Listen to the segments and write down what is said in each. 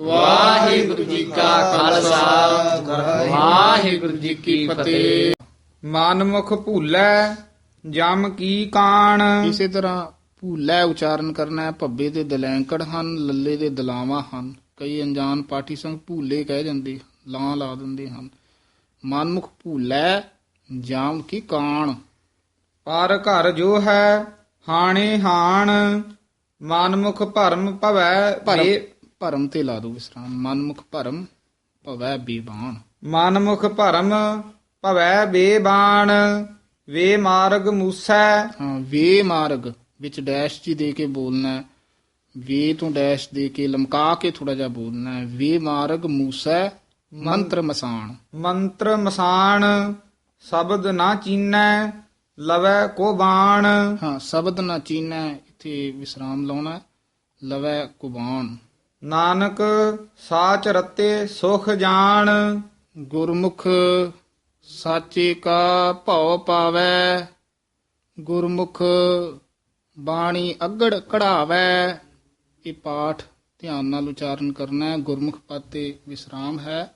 ਵਾਹਿਗੁਰੂ ਜੀ ਕਾ ਖਾਲਸਾ। ਵਾਹਿਗੁਰੂ ਜੀ ਕੀ ਫਤਿਹ। ਮਨਮੁਖ ਭੂਲੈ ਜਮ ਕੀ ਕਾਣ। ਇਸੇ ਤਰ੍ਹਾਂ ਭੂਲੇ ਉਚਾਰਨ ਕਰਨਾ ਹੈ ਭੱਬੇ ਦੇ ਦਲੈਂਕੜ ਹਨ ਲੱਲੇ ਦੇ ਦਲਾਵਾਂ ਹਨ। ਕਈ ਅਣਜਾਣ ਪਾਠੀ ਸੰਗ ਭੂਲੇ ਕਹਿ ਜਾਂਦੇ ਲਾਂ ਲਾ ਦਿੰਦੇ ਹਨ। ਮਨਮੁਖ ਭੂਲੇ ਜਾਮ ਕੀ ਕਾਣ। ਪਰ ਘਰ ਜੋ ਹੈ ਹਾਣੇ ਹਾਣ। ਮਨਮੁਖ ਭਰਮ ਭਵੈ ਭਰਮ ਬੇ- ਭਰਮ ਤੇ ਲਾ ਦੋ ਵਿਸਰਾਮ ਮਨਮੁਖ ਭਰਮ ਭਵੈ ਬੀਬਾਨ ਮਨਮੁਖ ਭਰਮ ਭਵੈ ਬੇਬਾਨ ਵੇ ਮਾਰਗ ਮੂਸੈ ਹਾਂ ਵੇ ਮਾਰਗ ਵਿੱਚ ਡੈਸ਼ ਜੀ ਦੇ ਕੇ ਬੋਲਣਾ। ਵੇ ਤੋਂ ਡੈਸ਼ ਦੇ ਕੇ ਲਮਕਾ ਕੇ ਥੋੜਾ ਜਿਹਾ ਬੋਲਣਾ। ਵੇ ਮਾਰਗ ਮੂਸੈ ਮੰਤਰ ਮਸਾਣ ਮੰਤਰ ਮਸਾਣ ਸ਼ਬਦ ਨਾ ਚੀਨੈ ਲਵੈ ਕੋ ਬਾਣ ਹਾਂ ਸ਼ਬਦ ਨਾ ਚੀਨੈ ਇੱਥੇ ਵਿਸਰਾਮ ਲਾਉਣਾ। ਲਵੈ ਕੁਬਾਨ ਨਾਨਕ ਸਾਚ ਰਤੇ ਸੁਖ ਜਾਣ। ਗੁਰਮੁਖ ਸਾਚੇ ਕਾ ਭਉ ਪਾਵੈ। ਗੁਰਮੁਖ ਬਾਣੀ ਅਗੜ ਕਢਾਵੈ। ਇਹ ਪਾਠ ਧਿਆਨ ਨਾਲ ਉਚਾਰਨ ਕਰਨਾ ਹੈ। ਗੁਰਮੁਖ ਪਦ ਤੇ ਵਿਸਰਾਮ ਹੈ।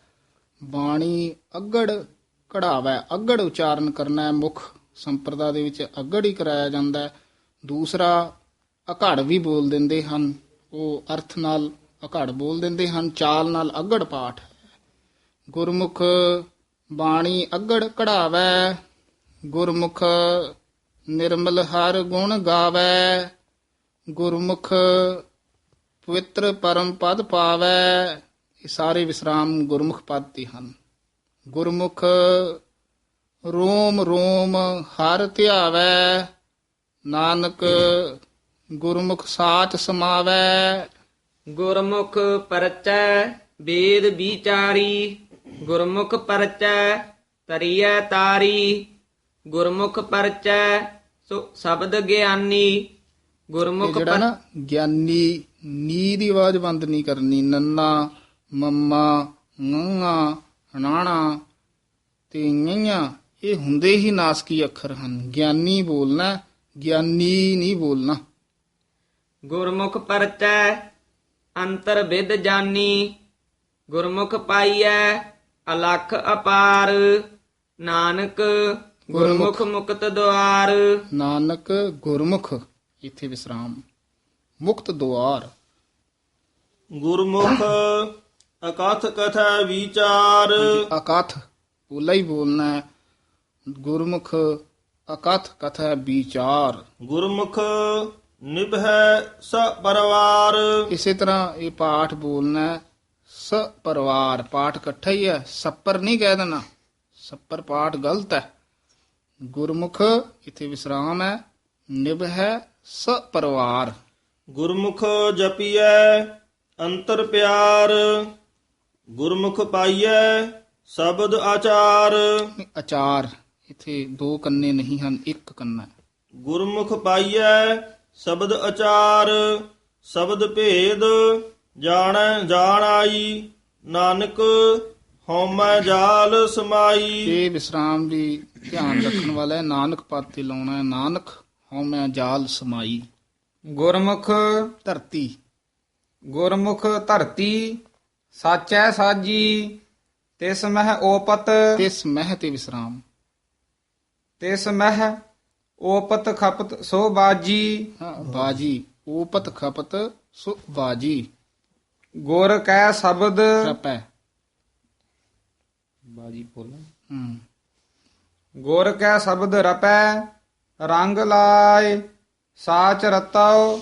ਬਾਣੀ ਅਗੜ ਕਢਾਵੈ। ਅਗੜ ਉਚਾਰਨ ਕਰਨਾ ਹੈ। ਮੁਖ ਸੰਪਰਦਾ ਦੇ ਵਿੱਚ ਅਗੜ ਹੀ ਕਰਾਇਆ ਜਾਂਦਾ ਹੈ। ਦੂਸਰਾ, ਅਘੜ ਵੀ ਬੋਲ ਦਿੰਦੇ ਹਨ। ਉਹ ਅਰਥ ਨਾਲ ਅਘੜ ਬੋਲ ਦਿੰਦੇ ਹਨ, ਚਾਲ ਨਾਲ ਅਗੜ ਪਾਠ। ਗੁਰਮੁਖ ਬਾਣੀ ਅਗੜ ਕਢਾਵੈ, ਗੁਰਮੁਖ ਨਿਰਮਲ ਹਰ ਗੁਣ ਗਾਵੈ, ਗੁਰਮੁਖ ਪਵਿੱਤਰ ਪਰਮ ਪਦ ਪਾਵੈ। ਇਹ ਸਾਰੇ ਵਿਸਰਾਮ ਗੁਰਮੁਖ ਪਦ ਤੇ ਹਨ। ਗੁਰਮੁਖ ਰੋਮ ਰੋਮ ਹਰ ਧਿਆਵੈ, ਨਾਨਕ ਗੁਰਮੁਖ ਸਾਚ ਸਮਾਵੈ। ਗੁਰਮੁਖ ਪਰਚੈ ਵੇਦ ਵਿਚਾਰੀ ਗੁਰਮੁਖ ਪਰਚੈ ਤਰੀਐ ਤਾਰੀ ਗੁਰਮੁਖ ਪਰਚੈ ਸੋ ਸ਼ਬਦ ਗਿਆਨੀ ਇਹ ਗੁਰਮੁਖ ਜਿਹੜਾ ਪਰ- ਨਾ ਗਿਆਨੀ ਨੀ ਦੀ ਆਵਾਜ਼ ਬੰਦ ਨਹੀਂ ਕਰਨੀ ਨੰਨਾ ਮੰਮਾ ngੰਗਾ ਹਣਾਣਾ ਤੇ ਨਿਆ ਇਹ ਹੁੰਦੇ ਹੀ ਨਾਸਕੀ ਅੱਖਰ ਹਨ। ਗਿਆਨੀ ਬੋਲਣਾ ਗਿਆਨੀ ਨਹੀਂ ਬੋਲਣਾ। ਗੁਰਮੁਖ ਪਰਚੈ ਅੰਤਰ ਵਿਦ ਜਾਨੀ ਗੁਰਮੁਖ ਪਾਈਐ ਅਲਖ ਅਪਾਰ ਨਾਨਕ ਗੁਰਮੁਖ ਮੁਕਤ ਦੁਆਰ। ਨਾਨਕ ਗੁਰਮੁਖ ਇੱਥੇ ਵਿਸਰਾਮ। ਮੁਕਤ ਦੁਆਰ। ਗੁਰਮੁਖ ਅਕਥ ਕਥਾ ਵਿਚਾਰ। ਅਕਥ ਉਲਾ ਹੀ ਬੋਲਣਾ ਹੈ। ਗੁਰਮੁਖ ਅਕਥ ਕਥਾ ਵਿਚਾਰ। ਗੁਰਮੁਖ ਨਿਭੈ ਸ ਪਰਵਾਰ। ਇਸੇ ਤਰ੍ਹਾਂ ਇਹ ਪਾਠ ਬੋਲਣਾ ਹੈ, ਸ ਪਰਿਵਾਰ। ਪਾਠ ਇਕੱਠਾ ਹੀ ਹੈ ਸੱਪਰ ਨਹੀਂ ਕਹਿ ਦੇਣਾ। ਸੱਪਰ ਪਾਠ ਗਲਤ ਹੈ। ਗੁਰਮੁਖ ਇੱਥੇ ਵਿਸਰਾਮ ਹੈ ਨਿਭ ਸ ਪਰਿਵਾਰ। ਗੁਰਮੁਖ ਜਪੀਐ ਅੰਤਰ ਪਿਆਰ। ਗੁਰਮੁਖ ਪਾਈਐ ਸ਼ਬਦ ਆਚਾਰ। ਅਚਾਰ ਇੱਥੇ ਦੋ ਕੰਨੇ ਨਹੀਂ ਹਨ ਇੱਕ ਕੰਨਾ ਹੈ। ਗੁਰਮੁਖ ਪਾਈਐ ਸ਼ਬਦ ਆਚਾਰ ਸ਼ਬਦ ਭੇਦ ਜਾਣੈ ਜਾਣ ਆਈ ਨਾਨਕ ਹਉਮੈ ਜਾਲ ਸਮਾਈ। ਇਹ ਵਿਸਰਾਮ ਵੀ ਧਿਆਨ ਰੱਖਣ ਵਾਲਾ ਹੈ ਨਾਨਕ ਪਦ ਤੇ ਲਾਉਣਾ ਹੈ ਨਾਨਕ ਹਉਮੈ ਜਾਲ ਸਮਾਈ। ਗੁਰਮੁਖ ਧਰਤੀ। ਗੁਰਮੁਖ ਧਰਤੀ ਸਾਚੈ ਸਾਜੀ ਤਿਸ ਮਹਿ ਓਪਤ। ਤਿਸ ਮਹਿ ਤੇ ਵਿਸਰਾਮ। ਤਿਸ ਮਹਿ ਓਪਤ ਖਪਤ ਸੋ ਬਾਜੀ। ਹਾਂ, ਬਾਜੀ। ਊਪਤ ਖਪਤ ਸੁ ਬਾਜੀ। ਗੁਰ ਕੈ ਸ਼ਬਦ। ਰਪੈ ਬਾਜੀ ਬੋਲਣਾ ਹੂੰ। ਗੁਰ ਕੈ ਸ਼ਬਦ ਰਪੈ ਰੰਗ ਲਾਏ ਸਾਚ ਰਤਉ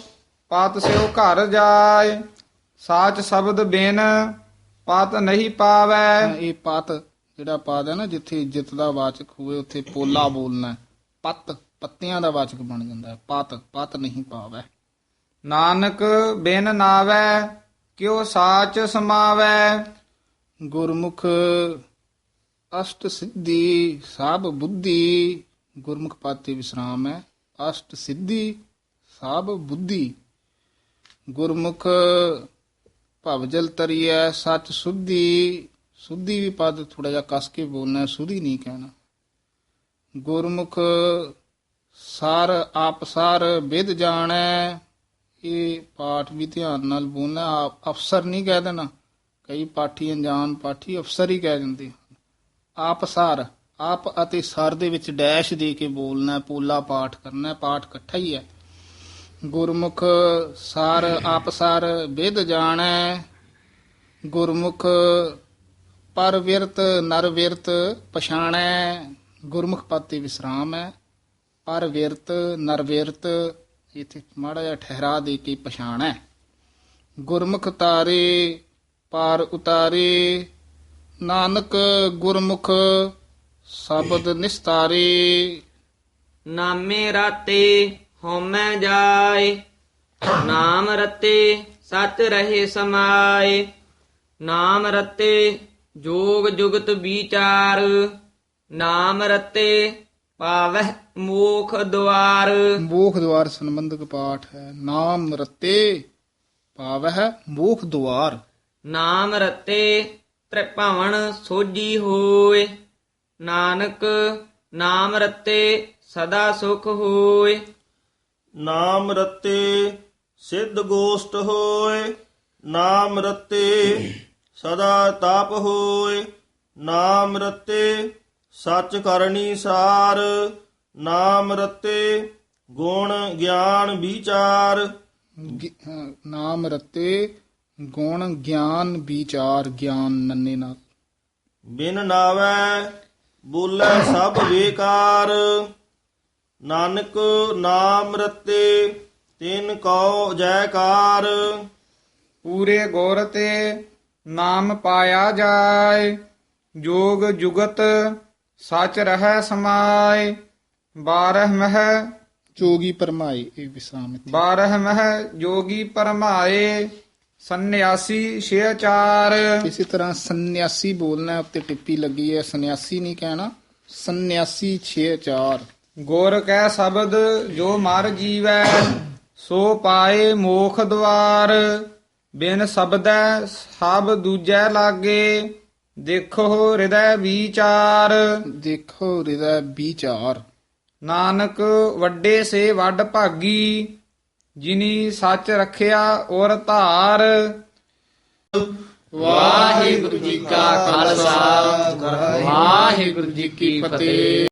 ਪਤ ਸਿਉ ਘਰ ਜਾਏ। ਸਾਚ ਸ਼ਬਦ ਬਿਨ ਪਤ ਨਹੀਂ ਪਾਵੈ। ਇਹ ਪਤ ਜਿਹੜਾ ਪਦ ਹੈ ਨਾ ਜਿੱਥੇ ਜਿੱਤ ਦਾ ਵਾਚਕ ਹੋਵੇ ਉੱਥੇ ਪੋਲਾ ਬੋਲਣਾ। ਪਤ। ਪੱਤਿਆਂ ਦਾ ਵਾਚਕ ਬਣ ਜਾਂਦਾ ਹੈ। ਪਤ ਪਤ ਨਹੀਂ ਪਾਵੈ। ਨਾਨਕ ਬਿਨ ਨਾਵੈ ਕਿਉ ਸਾਚ ਸਮਾਵੈ? ਗੁਰਮੁਖ ਅਸ਼ਟ ਸਿੱਧੀ ਸਭ ਬੁੱਧੀ। ਗੁਰਮੁਖ ਪਦ ਤੇ ਵਿਸਰਾਮ ਹੈ। ਅਸ਼ਟ ਸਿੱਧੀ ਸਭ ਬੁੱਧੀ। ਗੁਰਮੁਖ ਭਵਜਲ ਤਰੀਐ ਸੱਚ ਸੁਧੀ। ਸੁਧੀ ਵੀ ਪਦ ਥੋੜਾ ਜਿਹਾ ਕਸ ਕੇ ਬੋਲਣਾ ਸੁਧੀ ਨਹੀਂ ਕਹਿਣਾ। ਗੁਰਮੁਖ ਸਰ ਆਪ ਸਰ ਵਿਦ ਜਾਣੈ। ਇਹ ਪਾਠ ਵੀ ਧਿਆਨ ਨਾਲ ਬੋਲਣਾ ਆਪ- ਅਫਸਰ ਨਹੀਂ ਕਹਿ ਦੇਣਾ। ਕਈ ਪਾਠੀ ਅਣਜਾਣ ਪਾਠੀ ਅਫਸਰ ਹੀ ਕਹਿ ਜਾਂਦੇ ਹਨ। ਆਪ ਅਤੇ ਸਰ ਦੇ ਵਿੱਚ ਡੈਸ਼ ਦੇ ਕੇ ਬੋਲਣਾ ਹੈ, ਪੋਲਾ ਪਾਠ ਕਰਨਾ ਪਾਠ ਇਕੱਠਾ ਹੀ ਹੈ। ਗੁਰਮੁਖ ਸਾਰ ਆਪਸਾਰ ਵਿਦ ਜਾਣੈ। ਗੁਰਮੁਖ ਪਰ ਵਿਰਤ ਨਰ ਵਿਰਤ ਪਛਾਣੈ। ਗੁਰਮੁਖ ਪਤੀ ਵਿਸਰਾਮ ਹੈ। ਪਰ ਵਿਰਤ ਨਰ ਵਿਰਤ ਇਥੇ ਮਾੜਾ ਜਿਹਾ ਠਹਿਰਾ ਦੇ ਕੇ ਪਛਾਣ ਹੈ। ਗੁਰਮੁਖ ਤਾਰੇ, ਪਾਰ ਉਤਾਰੇ, ਨਾਨਕ ਗੁਰਮੁਖ, ਸ਼ਬਦ ਨਿਸਤਾਰੇ। ਨਾਮੇ ਰਾਤੇ ਹਉਮੈ ਜਾਏ, ਨਾਮ ਰਤੇ ਸਚ ਰਹੇ ਸਮਾਏ, ਨਾਮ ਰਤੇ ਜੋਗ ਜੁਗਤ ਵਿਚਾਰ, ਨਾਮ ਰਤੇ ਪਾਵਹਿ ਮੋਖ ਦੁਆਰ। ਮੋਖ ਦੁਆਰ ਸੰਬੰਧਕ ਪਾਠ ਹੈ। ਨਾਮ ਰਤੇ ਪਾਵਹਿ ਮੋਖ ਦੁਆਰ। ਨਾਮ ਰਤੇ ਤ੍ਰਿਭਵਨ ਸੋਜੀ ਹੋਏ। ਨਾਨਕ ਨਾਮ ਰਤੇ ਸਦਾ ਸੁਖ ਹੋਏ। ਨਾਮ ਰਤੇ ਸਿੱਧ ਗੋਸ਼ਟ ਹੋਏ। ਨਾਮ ਰਤੇ ਸਦਾ ਤਾਪ ਹੋਏ। ਨਾਮ ਰਤੇ ਸੱਚ ਕਰਨੀ ਸਾਰ ਨਾਮ ਰਤੇ ਗੁਣ ਗਿਆਨ ਵਿਚਾਰ। ਨਾਮ ਰਤੇ ਗੁਣ ਗਿਆਨ ਵਿਚਾਰ ਗਿਆਨ ਨੰਨੇ ਨਾਲ। ਬਿਨ ਨਾਵੈ ਬੋਲੇ ਸਭ ਬੇਕਾਰ। ਨਾਨਕ ਨਾਮ ਰਤੇ ਤਿਨ ਕਉ ਜੈਕਾਰ। ਪੂਰੇ ਗੁਰ ਤੇ ਨਾਮ ਪਾਇਆ ਜਾਏ ਜੋਗ ਜੁਗਤ ਸਚ ਰਹਿ ਸਮਾਏ ਬਾਰਹ ਮਹਿ ਜੋਗੀ ਪਰਮਾਈ ਇਹ ਵਿਸਰਾਮ ਇੱਥੇ। ਬਾਰਹ ਮਹਿ ਜੋਗੀ ਪਰਮਾਏ ਸੰਨਿਆਸੀ ਛੇ ਚਾਰ। ਇਸੇ ਤਰ੍ਹਾਂ ਸੰਨਿਆਸੀ ਬੋਲਣਾ ਉੱਤੇ ਟਿੱਪੀ ਲੱਗੀ ਹੈ ਸੰਨਿਆਸੀ ਨਹੀਂ ਕਹਿਣਾ ਸੰਨਿਆਸੀ 6 ਗੁਰ ਕੈ ਸ਼ਬਦ ਜੋ ਮਰ ਜੀਵੈ ਸੋ ਪਾਏ ਮੋਖ ਦਵਾਰ। ਬਿਨ ਸ਼ਬਦੈ ਸਭ ਦੂਜੈ ਲਾਗੇ ਦੇਖੋ ਹਿਰਦੈ ਵਿਚਾਰ। ਦੇਖੋ ਹਿਰਦੈ ਵਿਚਾਰ। ਨਾਨਕ ਵੱਡੇ ਸੇ ਵੱਡ ਭਾਗੀ ਜਿਨੀ ਸੱਚ ਰੱਖਿਆ ਔਰ ਧਾਰ। ਵਾਹਿਗੁਰੂ ਜੀ ਕਾ ਖਾਲਸਾ ਵਾਹਿਗੁਰੂ ਜੀ ਕੀ ਫਤਿਹ।